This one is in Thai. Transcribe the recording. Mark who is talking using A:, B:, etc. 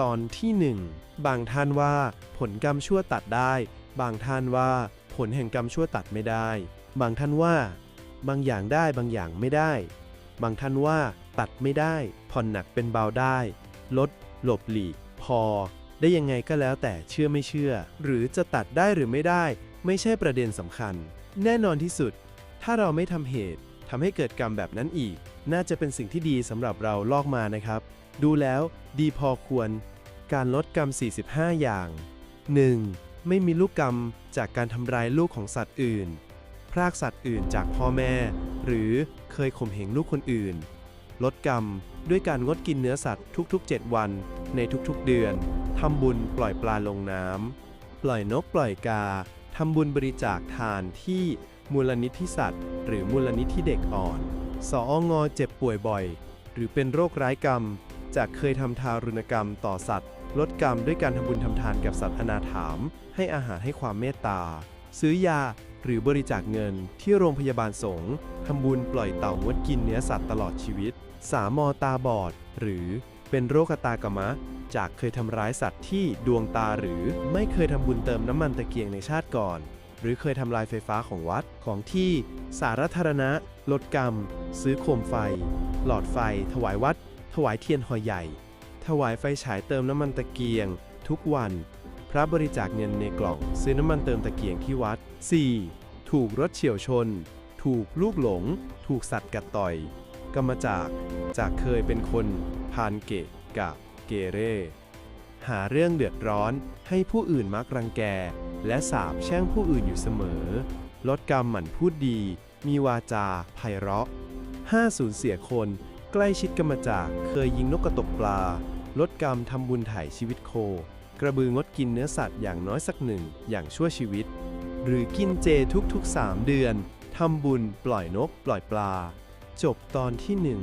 A: ตอนที่หนึ่งบางท่านว่าผลกรรมชั่วตัดได้ บางท่านว่าผลแห่งกรรมชั่วตัดไม่ได้ บางท่านว่า บางอย่างได้บางอย่างไม่ได้ บางท่านว่า ตัดไม่ได้ ผ่อนหนักเป็นเบาได้ ลด หลบหลีก พอ ได้ยังไงก็แล้วแต่เชื่อไม่เชื่อ หรือจะตัดได้หรือไม่ได้ ไม่ใช่ประเด็นสำคัญ แน่นอนที่สุด ถ้าเราไม่ทำเหตุทำให้เกิดกรรมแบบนั้นอีก น่าจะเป็นสิ่งที่ดีสำหรับเราลอกมานะครับ ดูแล้วดีพอควร การลดกรรม 45 อย่าง 1. ไม่มีลูกกรรมจากการทำร้ายลูกของสัตว์อื่น พรากสัตว์อื่นจากพ่อแม่ หรือเคยข่มเหงลูกคนอื่น ลดกรรมด้วยการงดกินเนื้อสัตว์ทุกๆ 7 วันในทุกๆ เดือน ทำบุญปล่อยปลาลงน้ำ ปล่อยนกปล่อยกา ทำบุญบริจาคทานที่มูลนิธิสัตว์ หรือมูลนิธิเด็กอ่อน สองอเจ็บป่วยบ่อย หรือเป็นโรคร้ายกรรม จากเคยทำทารุณกรรมต่อสัตว์ ลดกรรมด้วยการทำบุญทำทานกับสัตว์อนาถาม ให้อาหารให้ความเมตตา ซื้อยาหรือบริจาคเงินที่โรงพยาบาลสงฆ์ทำบุญปล่อยเต่างดกินเนื้อสัตว์ตลอดชีวิต สามอตาบอด หรือเป็นโรคตากะมะ จากเคยทำร้ายสัตว์ที่ดวงตาหรือไม่เคยทำบุญเติมน้ำมันตะเกียงในชาติก่อน หรือเคยทำลายไฟฟ้าของวัดของที่สาธารณะ ลดกรรม ซื้อโคมไฟ หลอดไฟ ถวายวัด วายเทียนหอใหญ่ ถวายไฟฉายเติมน้ำมันตะเกียง ทุกวัน พระบริจาคเงินในกล่องซื้อน้ำมันเติมตะเกียงที่วัด 4. ถูกรถเฉียวชน ถูกลูกหลง ถูกสัตว์กัดต่อย กรรมจาก จากเคยเป็นคนพานเกะกะเกเร หาเรื่องเดือดร้อนให้ผู้อื่นมักรังแก และสาบแช่งผู้อื่นอยู่เสมอ ลดกรรมหมั่นพูดดี มีวาจาไพเราะ 5. สูญเสียคน ใกล้ชิดกรรมจาก เคยยิงนกกระตกปลา ลดกรรมทำบุญถ่ายชีวิตโค กระบืองดกินเนื้อสัตว์อย่างน้อยสักหนึ่งอย่างชั่วชีวิต หรือกินเจทุกๆ 3 เดือนทำบุญปล่อยนกปล่อยปลา จบตอนที่หนึ่ง